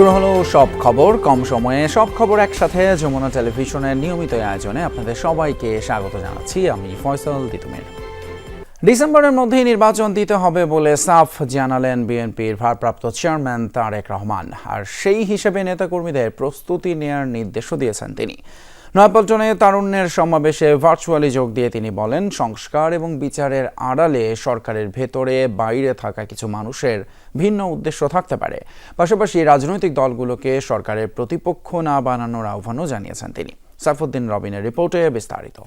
শুরু হলো সব খবর। কম সময়ে সব খবর একসাথে যমুনা টেলিভিশনের নিয়মিত আয়োজনে আপনাদের সবাইকে স্বাগত জানাচ্ছি। আমি ফয়সল দিতুমের। ডিসেম্বরের মধ্যেই নির্বাচন দিতে হবে বলে সাফ জানালেন বিএনপির ভারপ্রাপ্ত চেয়ারম্যান তারেক রহমান। আর সেই হিসেবে নেতাকর্মীদের প্রস্তুতি নেয়ার নির্দেশও দিয়েছেন তিনি। নয়াপল্টনে তারুণ্যের সমাবেশে ভার্চুয়ালি যোগ দিয়ে তিনি বলেন, সংস্কার এবং বিচারের আড়ালে সরকারের ভেতরে বাইরে থাকা কিছু মানুষের ভিন্ন উদ্দেশ্য থাকতে পারে। পাশাপাশি রাজনৈতিক দলগুলোকে সরকারের প্রতিপক্ষ না বানানোর আহ্বানও জানিয়েছেন তিনি। সাইফুদ্দিন রবিনের রিপোর্টে বিস্তারিত।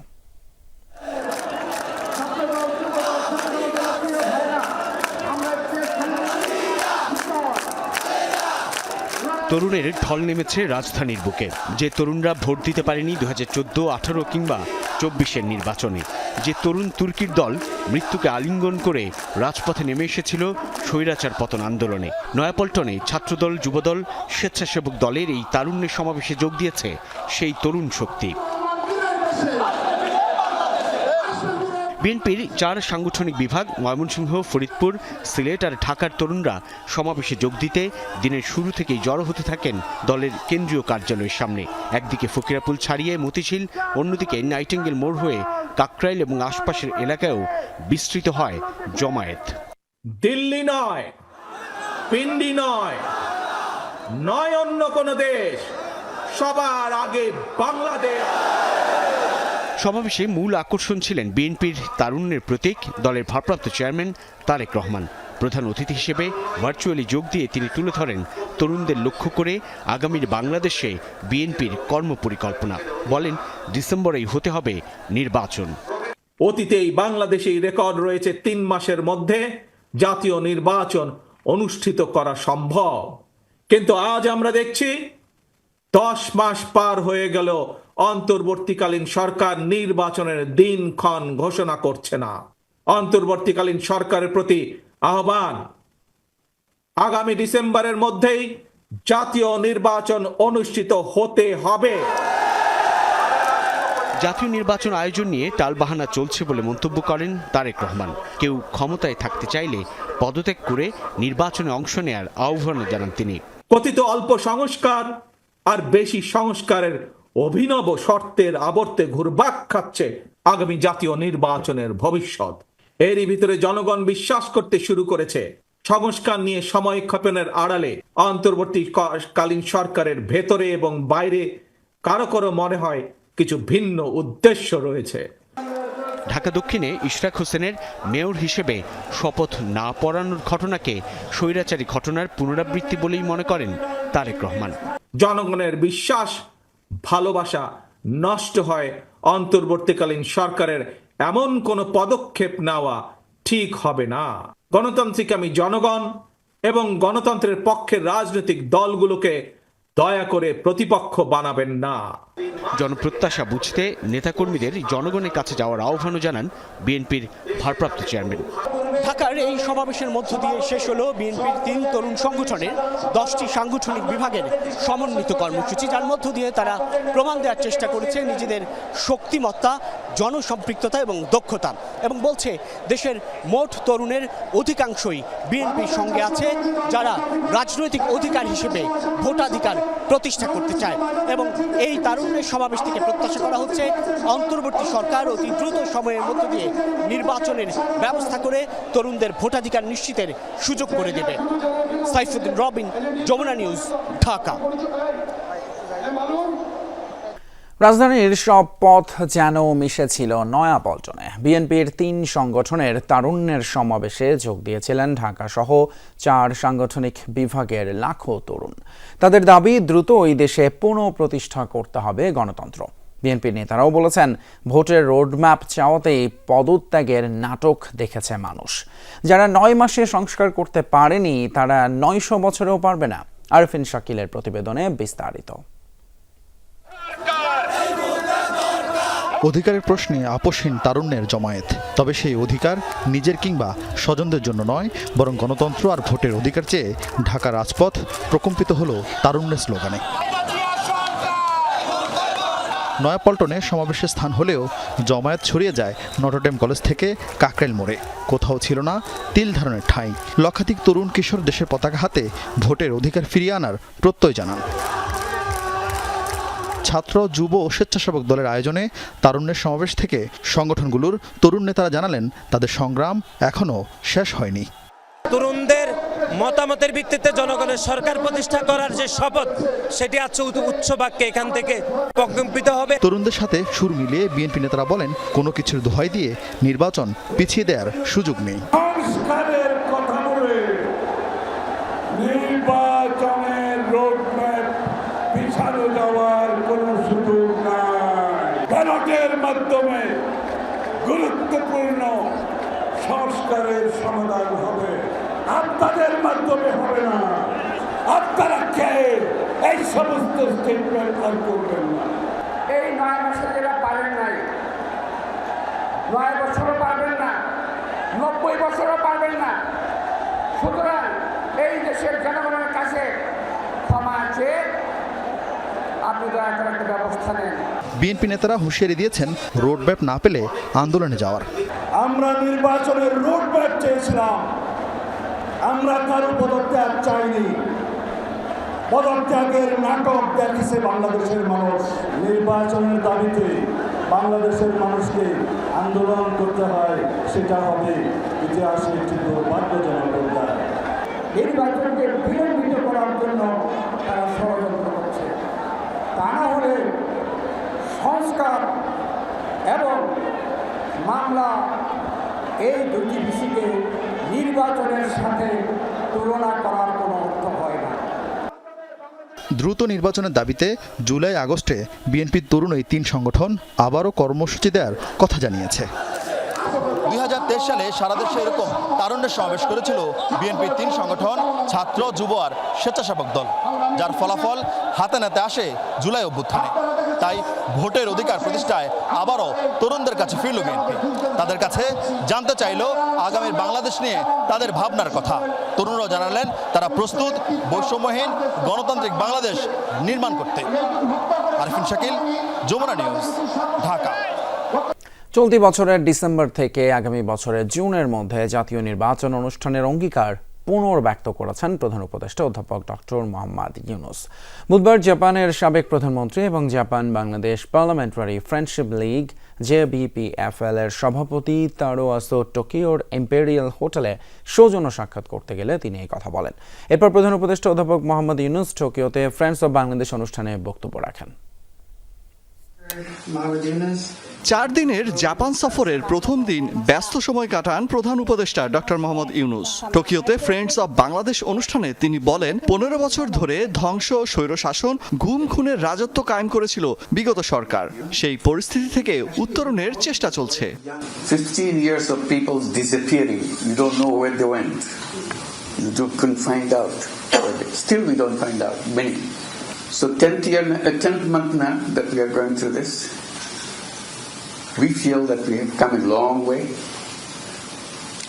তরুণের ঢল নেমেছে রাজধানীর বুকে। যে তরুণরা ভোট দিতে পারেনি দু হাজার চোদ্দ, আঠারো কিংবা চব্বিশের নির্বাচনে। যে তরুণ তুর্কির দল মৃত্যুকে আলিঙ্গন করে রাজপথে নেমে এসেছিল স্বৈরাচার পতন আন্দোলনে। নয়াপল্টনে ছাত্রদল, যুবদল, স্বেচ্ছাসেবক দলের এই তারুণ্যের সমাবেশে যোগ দিয়েছে সেই তরুণ শক্তি। বিএনপির চার সাংগঠনিক বিভাগ, ময়মনসিংহ, ফরিদপুর, সিলেট আর ঢাকার তরুণরা সমাবেশে যোগ দিতে দিনের শুরু থেকেই জড়ো হতে থাকেন দলের কেন্দ্রীয় কার্যালয়ের সামনে। একদিকে ফকিরাপুল ছাড়িয়ে মতিঝিল, অন্যদিকে নাইটিঙ্গেল মোড় হয়ে কাকরাইল এবং আশপাশের এলাকায়ও বিস্তৃত হয় জমায়েত। দিল্লি নয়, পিন্ডি নয় নয় অন্য কোনো দেশ, সবার আগে বাংলাদেশ। সমাবেশে মূল আকর্ষণ ছিলেন বিএনপির তারুণ্যের প্রতীক, দলের ভারপ্রাপ্ত চেয়ারম্যান তারেক রহমান। প্রধান অতিথি হিসেবে ভার্চুয়ালি যোগ দিয়ে তিনি তুলে ধরেন তরুণদের লক্ষ্য করে আগামীর বাংলাদেশে বিএনপির কর্মপরিকল্পনা। বলেন, ডিসেম্বরেই হতে হবে নির্বাচন। অতীতেই বাংলাদেশেই রেকর্ড রয়েছে তিন মাসের মধ্যে জাতীয় নির্বাচন অনুষ্ঠিত করা সম্ভব। কিন্তু আজ আমরা দেখছি, দশ মাস পার হয়ে গেল অন্তর্বর্তীকালীন সরকার নির্বাচনের দিনক্ষণ ঘোষণা করছে না। অন্তর্বর্তীকালীন সরকারের প্রতি আহ্বান। আগামী ডিসেম্বরের মধ্যেই জাতীয় নির্বাচন অনুষ্ঠিত হতে হবে। জাতীয় নির্বাচন আয়োজন নিয়ে টালবাহানা চলছে বলে মন্তব্য করেন তারেক রহমান। কেউ ক্ষমতায় থাকতে চাইলে পদত্যাগ করে নির্বাচনে অংশ নেয়ার আহ্বান জানান তিনি। কথিত অল্প সংস্কার আর বেশি সংস্কারের অভিনব শর্তের আবর্তে ঘুরবাক খাচ্ছে আগামী জাতীয় নির্বাচনের ভবিষ্যৎ। এরই ভিতরে জনগণ বিশ্বাস করতে শুরু করেছে। সংস্কার নিয়ে সময়ক্ষেপণের আড়ালে অন্তর্বর্তীকালীন সরকারের ভেতরে এবং বাইরে কারও কারও মনে হয় কিছু ভিন্ন উদ্দেশ্য রয়েছে। ঢাকা দক্ষিণে ইশরাক হোসেনের মেয়র হিসেবে শপথ না পড়ানোর ঘটনাকে স্বৈরাচারী ঘটনার পুনরাবৃত্তি বলেই মনে করেন তারেক রহমান। জনগণের বিশ্বাস ভালোবাসা নষ্ট হয় অন্তর্বর্তীকালীন সরকারের। এমন কোনো পদক্ষেপ নেওয়া ঠিক হবে না। গণতান্ত্রিক আমি জনগণ এবং গণতন্ত্রের পক্ষের রাজনৈতিক দলগুলোকে দয়া করে প্রতিপক্ষ বানাবেন না। জনপ্রত্যাশা বুঝতে নেতাকর্মীদের জনগণের কাছে যাওয়ার আহ্বানও জানান বিএনপির ভারপ্রাপ্ত চেয়ারম্যান। ঢাকার এই সমাবেশের মধ্য দিয়ে শেষ হলো বিএনপির তিন তরুণ সংগঠনের দশটি সাংগঠনিক বিভাগের সমন্বিত কর্মসূচি। যার মধ্য দিয়ে তারা প্রমাণ দেওয়ার চেষ্টা করেছে নিজেদের শক্তিমত্তা জনসম্পৃক্ততা এবং দক্ষতা এবং বলছে দেশের মোট তরুণের অধিকাংশই বিএনপির সঙ্গে আছে, যারা রাজনৈতিক অধিকার হিসেবে ভোটাধিকার প্রতিষ্ঠা করতে চায়। এবং এই তারুণ্যের সমাবেশ থেকে প্রত্যাশা করা হচ্ছে, অন্তর্বর্তী সরকার অতি দ্রুত সময়ের মধ্য দিয়ে নির্বাচনের ব্যবস্থা করে তরুণদের ভোটাধিকার নিশ্চিতের সুযোগ করে দেবে। সাইফুদ্দিন রবিন, যমুনা নিউজ, ঢাকা। রাজধানীর সব পথ যেন মিশেছিল নয়াপল্টনে বিএনপির তিন সংগঠনের তারুণ্যের সমাবেশে যোগ দিয়েছিলেন ঢাকা সহ চার সাংগঠনিক বিভাগের লাখো তরুণ। তাদের দাবি, দ্রুত ওই দেশে পুনঃপ্রতিষ্ঠা করতে হবে গণতন্ত্র। বিএনপির নেতারাও বলেছেন, ভোটের রোডম্যাপ চাওয়াতেই পদত্যাগের নাটক দেখেছে মানুষ। যারা নয় মাসে সংস্কার করতে পারেনি, তারা নয়শো বছরেও পারবে না। আরফিন শাকিলের প্রতিবেদনে বিস্তারিত। অধিকারের প্রশ্নে আপোষহীন তারুণ্যের জমায়েত। তবে সেই অধিকার নিজের কিংবা স্বজনদের জন্য নয়, বরং গণতন্ত্র আর ভোটের অধিকার চেয়ে ঢাকা রাজপথ প্রকম্পিত হল তারুণ্যের স্লোগানে। নয়াপল্টনে সমাবেশের স্থান হলেও জমায়েত ছড়িয়ে যায় নটরডেম কলেজ থেকে কাকরেল মোড়ে। কোথাও ছিল না তিল ধারণের ঠাঁই। লক্ষাধিক তরুণ কিশোর দেশের পতাকা হাতে ভোটের অধিকার ফিরিয়ে আনার প্রত্যয় জানান। ছাত্র যুব ও স্বেচ্ছাসেবক দলের আয়োজনে তারুণ্যের সমাবেশ থেকে সংগঠনগুলোর তরুণ নেতারা জানালেন তাদের সংগ্রাম এখনও শেষ হয়নি। তরুণদের মতামতের ভিত্তিতে জনগণের সরকার প্রতিষ্ঠা করার যে শপথ সেটি আজকে উচ্চ- উচ্চ বাক্যে এখান থেকে প্রকম্পিত হবে। তরুণদের সাথে সুর মিলিয়ে বিএনপি নেতারা বলেন কোনো কিছুর দোহাই দিয়ে নির্বাচন পিছিয়ে দেওয়ার সুযোগ নেই সংস্কারের কথা বলে নির্বাচনের রোডম্যাপ পিছানো যাওয়ার কোনো সুযোগ নাই ব্যালটের মাধ্যমে গুরুত্বপূর্ণ সংস্কারের সমাধান হবে। আপনাদের মাধ্যমে হবে না। আপনারা কে এই সমস্ত স্টেটমেন্ট আর করবেন না। এই নয় মাসে যেটা পারেন নাই নয় বছরও পারবেন না নব্বই বছরও পারবেন না। সুতরাং এই দেশের জনগণের কাছে ক্ষমা চেয়ে আপনি দয়া করে একটা ব্যবস্থা নেন। বিএনপি নেতারা হুঁশিয়ারি দিয়েছেন রোডম্যাপ না পেলে আন্দোলনে যাওয়ার। আমরা নির্বাচনের রোড ম্যাপ চেয়েছিলাম। আমরা কারও পদত্যাগ চাইনি। পদত্যাগের নাটক দেখেছে বাংলাদেশের মানুষ। নির্বাচনের দাবিতে বাংলাদেশের মানুষকে আন্দোলন করতে হয়, সেটা হবে ইতিহাসে একটি দুর্ভাগ্যজনক অধ্যায় নির্বাচনকে বিলম্বিত করার জন্য তারা ষড়যন্ত্র করছে। তা না হলে সংস্কার এবং মামলা এই দুটি বিষয়কে নির্বাচনের সাথে তুলনা করার কোনো অর্থ হয় না। দ্রুত নির্বাচনের দাবিতে জুলাই আগস্টে বিএনপির তরুণ এই তিন সংগঠন আবারও কর্মসূচি দেওয়ার কথা জানিয়েছে। দুই হাজার তেইশ সালে সারা দেশে এরকম তারুণ্যের সমাবেশ করেছিল বিএনপির তিন সংগঠন ছাত্র যুব আর স্বেচ্ছাসেবক দল যার ফলাফল হাতে নাতে আসে জুলাই অভ্যুত্থানে। তাই ভোটের অধিকার প্রতিষ্ঠায় আবারও তরুণদের কাছে ফিরল বিএনপি। তাদের কাছে জানতে চাইল আগামীর বাংলাদেশ নিয়ে তাদের ভাবনার কথা। তরুণরাও জানালেন, তারা প্রস্তুত, বৈষম্যহীন, গণতান্ত্রিক বাংলাদেশ নির্মাণ করতে। আরিফিন শাকিল, যমুনা নিউজ, ঢাকা। চলতি বছরের ডিসেম্বর থেকে আগামী বছরের জুনের মধ্যে জাতীয় নির্বাচন অনুষ্ঠানের অঙ্গীকার পুনর্ব্যক্ত করেছেন প্রধান উপদেষ্টা অধ্যাপক ডক্টর মোহাম্মদ ইউনুস। বুধবার জাপানের সাবেক প্রধানমন্ত্রী এবং Japan Bangladesh parliamentary friendship league JBPFL এর সভাপতি তারো আসো টোকিওর ইম্পেরিয়াল হোটেলে সৌজন্য সাক্ষাৎ করতে গেলে তিনি এই কথা বলেন। এরপর প্রধান উপদেষ্টা অধ্যাপক মোহাম্মদ ইউনুস টোকিওতে ফ্রেন্ডস অব বাংলাদেশ অনুষ্ঠানে বক্তব্য রাখেন। চার দিনের জাপান সফরের প্রথম দিন ব্যস্ত সময় কাটান প্রধান উপদেষ্টা ডক্টর মোহাম্মদ ইউনুস টোকিওতে ফ্রেন্ডস অব বাংলাদেশ অনুষ্ঠানে তিনি বলেন পনেরো বছর ধরে ধ্বংস স্বৈরশাসন ঘুম খুনের রাজত্ব কায়েম করেছিল বিগত সরকার সেই পরিস্থিতি থেকে উত্তরণের চেষ্টা চলছে 15 years of people disappearing. You don't know where they went. You don't, couldn't find out. Still, we don't find out many. So, 10th year, uh, 10th month now that we are going through this, we feel that we have come a long way.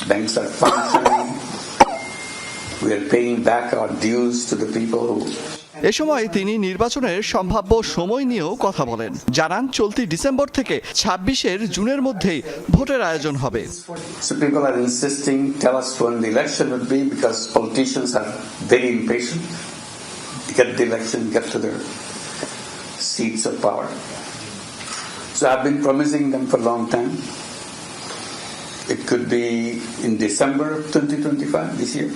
Banks are functioning. We are paying back our dues to the people who এ সময় তিনি নির্বাচনের সম্ভাব্য সময় নিয়েও কথা বলেন জানান চলতি ডিসেম্বর থেকে ছাব্বিশের জুনের মধ্যেই ভোটের আয়োজন হবে So Get the election, get to their seats of power. So I've been promising them for a long time. It could be in December of 2025, this year,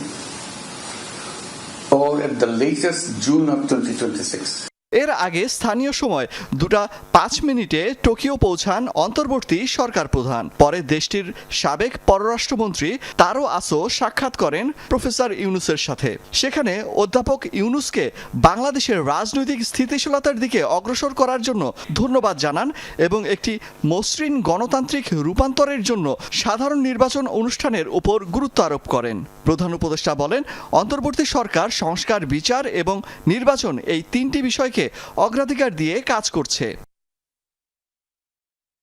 or at the latest June of 2026. এর আগে স্থানীয় সময় দুটা পাঁচ মিনিটে Tokyo পৌঁছান অন্তর্বর্তী সরকার প্রধান। পরে দেশটির সাবেক পররাষ্ট্রমন্ত্রী তারও আসো সাক্ষাৎ করেন প্রফেসর ইউনুসের সাথে। সেখানে অধ্যাপক ইউনুসকে বাংলাদেশের রাজনৈতিক স্থিতিশীলতার দিকে অগ্রসর করার জন্য ধন্যবাদ জানান এবং একটি মসৃণ গণতান্ত্রিক রূপান্তরের জন্য সাধারণ নির্বাচন অনুষ্ঠানের উপর গুরুত্ব আরোপ করেন। প্রধান উপদেষ্টা বলেন, অন্তর্বর্তী সরকার সংস্কার, বিচার এবং নির্বাচন এই তিনটি বিষয়কে অগ্রাধিকার দিয়ে কাজ করছে।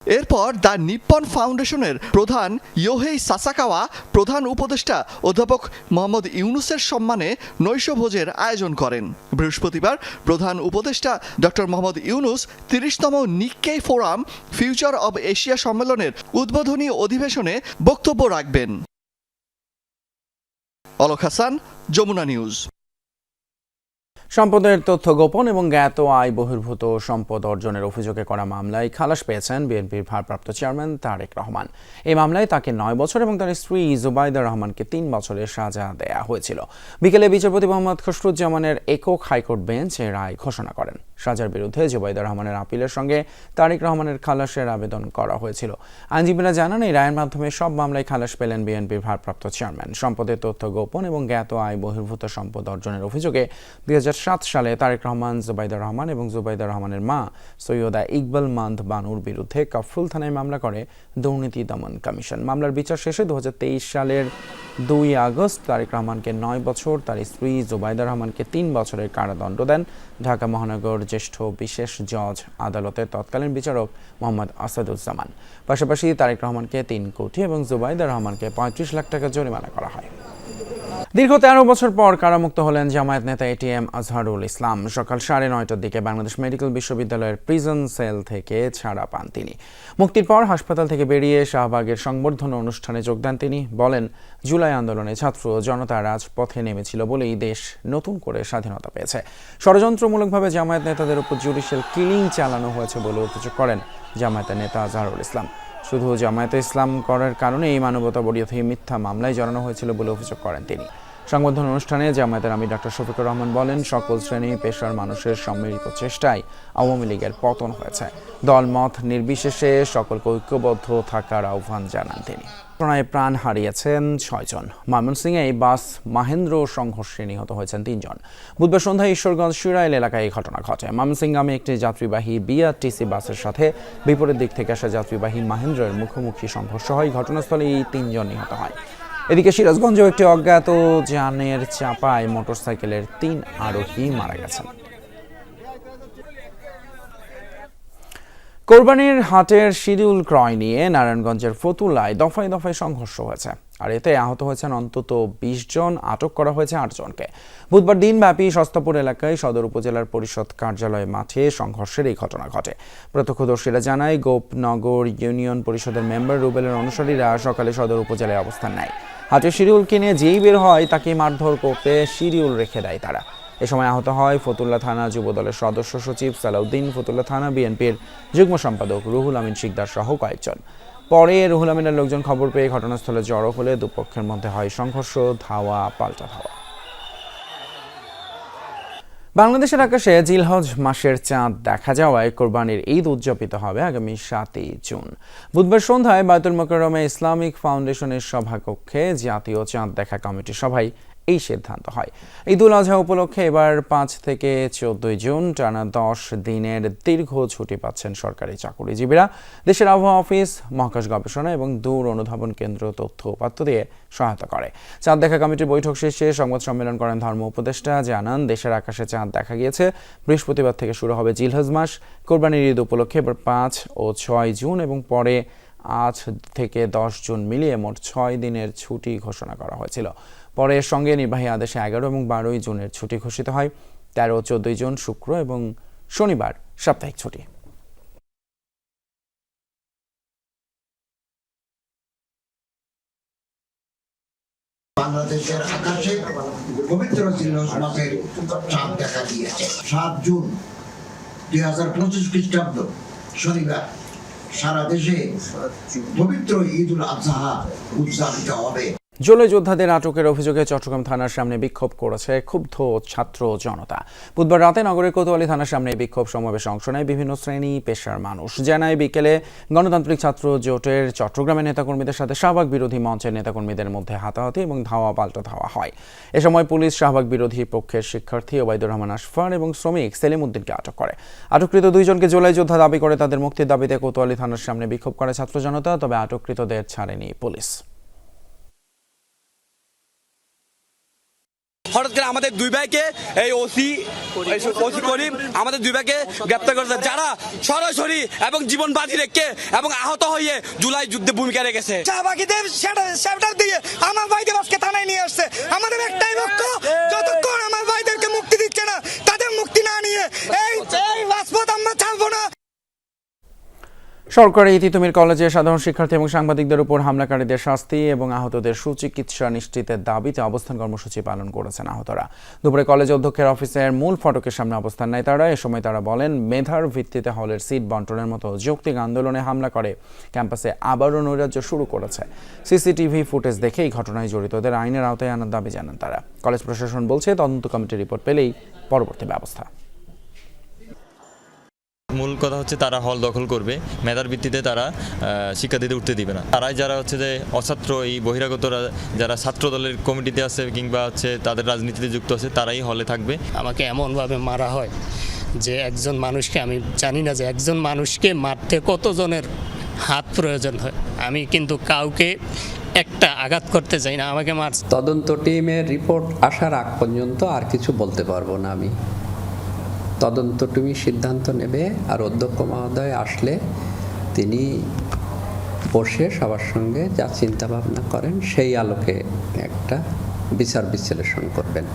এরপর দ্য নিপ্পন ফাউন্ডেশনের প্রধান ইয়োহেই সাসাকাওয়া, প্রধান উপদেষ্টা অধ্যাপক মোহাম্মদ ইউনুসের সম্মানে নৈশভোজের আয়োজন করেন। বৃহস্পতিবার প্রধান উপদেষ্টা doctor Mohammad Yunus তিরিশতম Nikkei forum, future of Asia সম্মেলনের উদ্বোধনী অধিবেশনে বক্তব্য রাখবেন। অলক হাসান, যমুনা নিউজ। সম্পদের তথ্য গোপন এবং জ্ঞাত আয় বহির্ভূত সম্পদ অর্জনের অভিযোগে করা মামলায় খালাস পেয়েছেন বিএনপির ভারপ্রাপ্ত চেয়ারম্যান তারেক রহমান। এই মামলায় তাকে নয় বছর এবং তার স্ত্রী জুবাইদা রহমানকে তিন বছরের সাজা দেয়া হয়েছিল। বিকেলে বিচারপতি মোহাম্মদ খসরুজ্জামানের একক হাইকোর্ট বেঞ্চ এ রায় ঘোষণা করেন। সাজার বিরুদ্ধে জুবাইদা রহমানের আপিলের সঙ্গে তারেক রহমানের খালাসের আবেদন করা হয়েছিল। আইনজীবীরা জানান, এই রায়ের মাধ্যমে সব মামলায় খালাস পেলেন বিএনপির ভারপ্রাপ্ত চেয়ারম্যান। সম্পদের তথ্য গোপন এবং জ্ঞাত আয় বহির্ভূত সম্পদ অর্জনের অভিযোগে দুই হাজার সাত সালে তারেক রহমান, জুবাইদা রহমান এবং জুবাইদা রহমানের মা সৈয়দা ইকবাল মান্দ বানুর বিরুদ্ধে কাফরুল থানায় মামলা করে দুর্নীতি দমন কমিশন। মামলার বিচার শেষে দু হাজার তেইশ সালের দুই আগস্ট তারেক রহমানকে নয় বছর, তার স্ত্রী জুবাইদা রহমানকে তিন বছরের কারাদণ্ড দেন। ঢাকা মহানগর জ্যেষ্ঠ বিশেষ জজ আদালতের তৎকালীন বিচারক মোহাম্মদ আসাদুজ্জামান। পাশাপাশি তারেক রহমানকে তিন কোটি এবং জুবাইদা রহমানকে পঁয়ত্রিশ লাখ টাকা জরিমানা করা হয়। দীর্ঘ তেরো বছর পর কারামুক্ত হলেন জামায়াত নেতা এটিএম আজহারুল ইসলাম। সকাল সাড়ে নয়টার দিকে বাংলাদেশ মেডিকেল বিশ্ববিদ্যালয়ের প্রিজন সেল থেকে ছাড়া পান তিনি। মুক্তির পর হাসপাতাল থেকে বেরিয়ে শাহবাগের সংবর্ধনা অনুষ্ঠানে যোগ দেন তিনি। বলেন, জুলাই আন্দোলনে ছাত্র জনতা রাজপথে নেমেছিল বলেই দেশ নতুন করে স্বাধীনতা পেয়েছে। ষড়যন্ত্রমূলকভাবে জামায়াত নেতাদের উপর জুডিশিয়াল কিলিং চালানো হয়েছে বলে অভিযোগ করেন জামায়াতের নেতা আজহারুল ইসলাম। শুধু জামায়াতে ইসলাম করার কারণে এই মানবতা বরিয়থী মিথ্যা মামলায় জড়ানো হয়েছিল বলে অভিযোগ করেন তিনি। সংবর্ধন অনুষ্ঠানে জামায়াতের আমি ডক্টর শফিকুর রহমান বলেন, সকল শ্রেণি, পেশার মানুষের সম্মিলিত চেষ্টায় আওয়ামী লীগের পতন হয়েছে। দলমত নির্বিশেষে সকলকে ঐক্যবদ্ধ থাকার আহ্বান জানান তিনি। ঘটনায় প্রাণ হারিয়েছেন ছয়জন। ময়মনসিংহে এই বাস মাহেন্দ্র সংঘর্ষে নিহত হয়েছেন তিনজন। বুধবার সন্ধ্যায় ঈশ্বরগঞ্জ শিরাইল এলাকায় এই ঘটনা ঘটে। ময়মনসিংহামে একটি যাত্রীবাহী বিআরটিসি বাসের সাথে বিপরীত দিক থেকে আসা যাত্রীবাহী মাহেন্দ্রের মুখোমুখি সংঘর্ষ হয়। ঘটনাস্থলে এই তিনজন নিহত হয়। এদিকে সিরাজগঞ্জেও একটি অজ্ঞাত যানের চাপায় মোটরসাইকেলের তিন আরোহী মারা গেছেন। কোরবানির হাটের শিডিউল ক্রয় নিয়ে নারায়ণগঞ্জের ফতুল্লায় দফায় দফায় সংঘর্ষ হয়েছে। আর এতে আহত হয়েছেন অন্তত বিশ জন, আটক করা হয়েছে আটজনকে বুধবার দিনব্যাপী সস্তাপুর এলাকায় সদর উপজেলার পরিষদ কার্যালয় মাঠে সংঘর্ষের এই ঘটনা ঘটে। প্রত্যক্ষদর্শীরা জানায়, গোপনগর ইউনিয়ন পরিষদের মেম্বার রুবেলের অনুসারীরা সকালে সদর উপজেলায় অবস্থান নেয়। হাটের শিডিউল কিনে যেই বের হয় তাকে মারধর করতে শিডিউল রেখে দেয় তারা। এ সময় আহত হয় ফতুল্লা থানা যুবদলের সদস্য সচিব সালাউদ্দিন। ফতুল্লা থানা বিএনপির যুগ্ম সম্পাদক রুহুল আমিন শিকদার সহ কয়েকজন। পরে রুহুল আমিনের লোকজন খবর পেয়ে ঘটনাস্থলে জড়ো হলে দুপক্ষের মধ্যে হয় সংঘর্ষ, ধাওয়া, পাল্টা ধাওয়া। বাংলাদেশের আকাশে জিলহজ মাসের চাঁদ দেখা যাওয়ায় কোরবানির ঈদ উদযাপিত হবে আগামী সাতই জুন। বুধবার সন্ধ্যায় বায়তুল মোকরমে ইসলামিক ফাউন্ডেশনের সভাকক্ষে জাতীয় চাঁদ দেখা কমিটির সভায় এই সিদ্ধান্ত হয়। ঈদ উল আজহা উপলক্ষে এবার পাঁচ থেকে চোদ্দই জুন টানা দশ দিনের দীর্ঘ ছুটি পাচ্ছেন সরকারি চাকরিজীবীরা। দেশের আবহাওয়া অফিস, মহাকাশ গবেষণা এবং দূর অনুধাবন কেন্দ্র তথ্য উপাত্ত দিয়ে সহায়তা করে। চাঁদ দেখা কমিটির বৈঠক শেষে সংবাদ সম্মেলন করেন ধর্ম উপদেষ্টা। জানান, দেশের আকাশে চাঁদ দেখা গিয়েছে। বৃহস্পতিবার থেকে শুরু হবে জিলহজ মাস। কোরবানির ঈদ উপলক্ষে এবার পাঁচ ও ছয় জুন এবং পরে আজ থেকে দশ জুন মিলিয়ে মোট ছয় দিনের ছুটি ঘোষণা করা হয়েছিল। পরে এর সঙ্গে নির্বাহী আদেশে এগারো এবং বারোই জুনের ছুটি ঘোষিত হয়। তেরো চোদ্দই জুন শুক্র এবং শনিবার সাপ্তাহিক ছুটি। বাংলাদেশের আকাশে পবিত্র জিল্লস মাসের চাঁদ দেখা দিয়েছে। সাত জুন দুই হাজার পঁচিশ খ্রিস্টাব্দ, শনিবার। সারা দেশে পবিত্র ঈদ উল আজহা উদযাপিত হবে। জুলাই যোদ্ধাদের আটকের অভিযোগে চট্টগ্রাম থানার সামনে বিক্ষোভ করেছে ক্ষুব্ধ ছাত্র জনতা। বুধবার রাতে নগরের কোতোয়ালি থানার সামনে বিক্ষোভ সমাবেশে অংশ নেয় বিভিন্ন শ্রেণি পেশার মানুষ। জানায় বিকেলে গণতান্ত্রিক ছাত্র জোটের চট্টগ্রামের নেতাকর্মীদের সাথে শাহবাগ বিরোধী মঞ্চের নেতাকর্মীদের মধ্যে হাতাহাতি এবং ধাওয়া পাল্টা ধাওয়া হয়। এ সময় পুলিশ শাহবাগ বিরোধী পক্ষের শিক্ষার্থী ওবায়দুর রহমান আশফার এবং শ্রমিক সেলিম উদ্দিনকে আটক করে। আটককৃত দুইজনকে জোলাই যোদ্ধা দাবি করে তাদের মুক্তির দাবিতে কোতোয়ালি থানার সামনে বিক্ষোভ করে ছাত্র জনতা, তবে আটককৃতদের ছাড়েনি পুলিশ। হঠাৎ করে আমাদের দুই ভাইকে এই ওসি ওসি করিম আমাদের দুই ভাইকে গ্রেপ্তার করেছে যারা সরাসরি এবং জীবন বাজি রেখে এবং আহত হয়ে জুলাই যুদ্ধে ভূমিকা রেখেছে। শাহবাগীদের দিয়ে আমার ভাইদের আজকে থানায় নিয়ে আসছে। আমাদের একটাই লক্ষ্য যতক্ষণ আমার ভাইদেরকে মুক্তি দিচ্ছে না তাদের মুক্তি না নিয়ে এই এই রাজপথ আমরা ছাড়বো না সরকারি তিতুমির কলেজে সাধারণ শিক্ষার্থী এবং সাংবাদিকদের উপর হামলাকারীদের শাস্তি এবং আহতদের সুচিকিৎসা নিশ্চিতের দাবিতে অবস্থান কর্মসূচি পালন করেছেন আহতরা। দুপুরে কলেজ অধ্যক্ষের অফিসের মূল ফটকের সামনে অবস্থান নেয় তারা। এ সময় তারা বলেন, মেধার ভিত্তিতে হলের সিট বন্টনের মতো যৌক্তিক আন্দোলনে হামলা করে। ক্যাম্পাসে আবারও নৈরাজ্য শুরু করেছে। সিসিটিভি ফুটেজ দেখে এই ঘটনায় জড়িতদের আইনের আওতায় আনার দাবি জানান তারা। কলেজ প্রশাসন বলছে, তদন্ত কমিটির রিপোর্ট পেলেই পরবর্তী ব্যবস্থা। মূল কথা হচ্ছে তারা হল দখল করবে মেধার ভিত্তিতে তারা শিক্ষার্থীদের উঠতে দিবে না। তারাই যারা হচ্ছে যে অছাত্র এই বহিরাগতরা যারা ছাত্র দলের কমিটিতে আছে কিংবা হচ্ছে তাদের রাজনীতিতে যুক্ত আছে তারাই হলে থাকবে। আমাকে এমনভাবে মারা হয় যে একজন মানুষকে আমি জানি না যে একজন মানুষকে মারতে কতজনের হাত প্রয়োজন হয়। আমি কিন্তু কাউকে একটা আঘাত করতে চাই না আমাকে মার তদন্ত টিমের রিপোর্ট আসার আগ পর্যন্ত আর কিছু বলতে পারব না আমি। তদন্ত টিমই সিদ্ধান্ত নেবে আর অধ্যক্ষ মহোদয় আসলে তিনি বসে সবার সঙ্গে যা চিন্তা ভাবনা করেন সেই আলোকে একটা বিচার বিশ্লেষণ করবেন।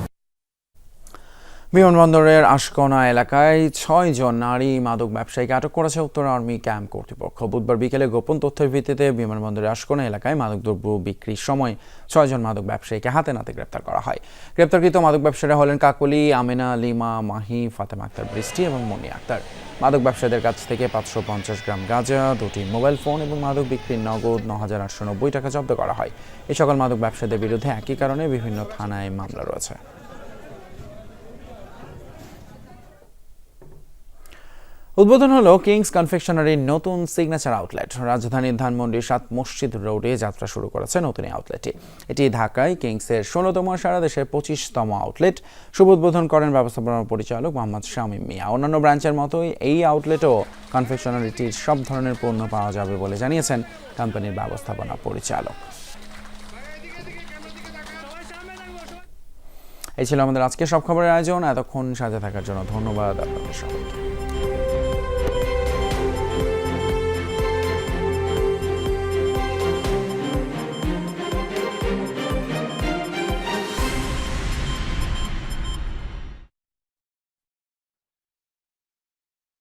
বিমানবন্দরের আশকোনা এলাকায় ছয় জন নারী মাদক ব্যবসায়ীকে আটক করেছে উত্তর আর্মি ক্যাম্প কর্তৃপক্ষ। বুধবার বিকেলে গোপন তথ্যের ভিত্তিতে বিমানবন্দরের আশকোনা এলাকায় মাদকদ্রব্য বিক্রির সময় ছয়জন মাদক ব্যবসায়ীকে হাতে নাতে গ্রেপ্তার করা হয়। গ্রেপ্তারকৃত মাদক ব্যবসায়ীরা হলেন কাকলি, আমেনা, লিমা, মাহি, ফাতেমা আক্তার, বৃষ্টি এবং মনি আক্তার। মাদক ব্যবসায়ীদের কাছ থেকে পাঁচশো পঞ্চাশ গ্রাম গাঁজা, দুটি মোবাইল ফোন এবং মাদক বিক্রির নগদ ন হাজার আটশো নব্বই টাকা জব্দ করা হয়। এই সকল মাদক ব্যবসায়ীদের বিরুদ্ধে একই কারণে বিভিন্ন থানায় মামলা রয়েছে। উদ্বোধন হলো কিংস কনফেকশনারির নতুন সিগনেচার আউটলেট। রাজধানীর ধানমন্ডির সাত মসজিদ রোডে যাত্রা শুরু করেছে নতুন এই আউটলেটটি। এটি ঢাকায় কিংসের ষোলোতম, সারা দেশের পঁচিশতম আউটলেট। শুভ উদ্বোধন করেন ব্যবস্থাপনা পরিচালক মোহাম্মদ শামীম মিয়া। অন্যান্য ব্রাঞ্চের মতোই এই আউটলেটও কনফেকশনারিটির সব ধরনের পণ্য পাওয়া যাবে বলে জানিয়েছেন কোম্পানির ব্যবস্থাপনা পরিচালক। এই ছিল আমাদের আজকে সব খবরের আয়োজন। এতক্ষণ সাথে থাকার জন্য ধন্যবাদ আপনাদের সবাইকে